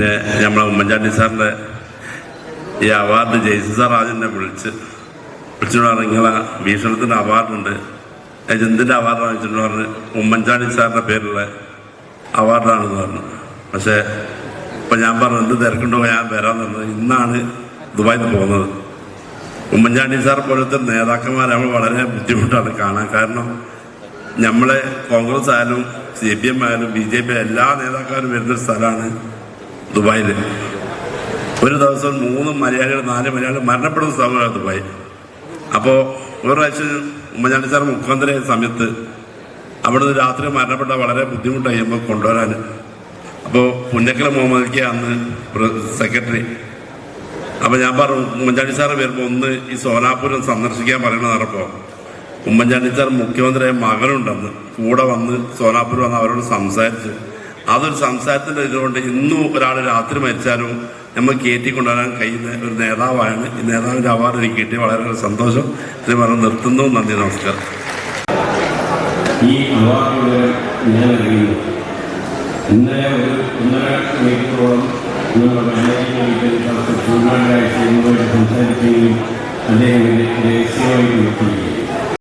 പിന്നെ നമ്മളെ ഉമ്മൻചാണ്ടി സാറിന്റെ ഈ അവാർഡ് ജയ്സി സാർ ആദ്യം എന്നെ വിളിച്ച് വിളിച്ചിട്ട് പറഞ്ഞു ഭീഷണത്തിന്റെ അവാർഡുണ്ട്. എന്തിന്റെ അവാർഡ് വാങ്ങിച്ചിട്ട് പറഞ്ഞ് ഉമ്മൻചാണ്ടി സാറിന്റെ പേരിലുള്ള അവാർഡാണെന്ന് പറഞ്ഞു. പക്ഷേ ഇപ്പം ഞാൻ പറഞ്ഞു എന്ത് തിരക്കുണ്ടോ ഞാൻ വരാമെന്ന് പറഞ്ഞു ഇന്നാണ് ദുബായിൽ പോകുന്നത്. ഉമ്മൻചാണ്ടി സാർ പോലത്തെ നേതാക്കന്മാരെ നമ്മൾ വളരെ ബുദ്ധിമുട്ടാണ് കാണാൻ. കാരണം നമ്മളെ കോൺഗ്രസ് ആയാലും സി പി എം ആയാലും ബി ജെ പി എല്ലാ നേതാക്കന്മാരും വരുന്നൊരു സ്ഥലമാണ് ദുബായിൽ ഒരു ദിവസം മൂന്ന് മലയാളികൾ നാല് മലയാളികൾ മരണപ്പെടുന്ന സ്ഥലമാണ് ദുബായ്. അപ്പോൾ ഒരു പ്രാവശ്യം ഉമ്മൻചാണ്ടി സാർ മുഖ്യമന്ത്രി സമയത്ത് അവിടുന്ന് രാത്രി മരണപ്പെട്ട വളരെ ബുദ്ധിമുട്ടായി നമുക്ക് കൊണ്ടുവരാൻ. അപ്പോൾ പുന്നക്കല മുഹമ്മദിക്ക് അന്ന് സെക്രട്ടറി. അപ്പോൾ ഞാൻ പറഞ്ഞു ഉമ്മൻചാണ്ടി സാറ് വരുമ്പോൾ ഒന്ന് ഈ സോനാപുരം സന്ദർശിക്കാൻ പറഞ്ഞപ്പോ ഉമ്മൻചാണ്ടി സാർ മുഖ്യമന്ത്രിയായ മകനുണ്ടെന്ന് കൂടെ വന്ന് സോനാപുരം വന്ന് അവരോട് സംസാരിച്ചു അതൊരു സംസാരത്തിന്റെ ഇതുകൊണ്ട് ഇന്നും ഒരാൾ രാത്രി മരിച്ചാലും നമ്മൾ കയറ്റി കൊണ്ടുവരാൻ കഴിയുന്ന ഒരു നേതാവാണ്. ഈ നേതാവിന്റെ അവാർഡ് എനിക്ക് കിട്ടി. വളരെ സന്തോഷം. ഇത് പറഞ്ഞ് നിർത്തുന്നു. നന്ദി നമസ്കാരം. ഈ അവാർഡുകൾ ഞാൻ അറിയുന്നു. ഇന്നലെ ഒരു ഒന്നര മണിക്കൂറോളം എന്നോട് സംസാരിക്കുകയും അദ്ദേഹം രഹസ്യമായി വിളിക്കുകയും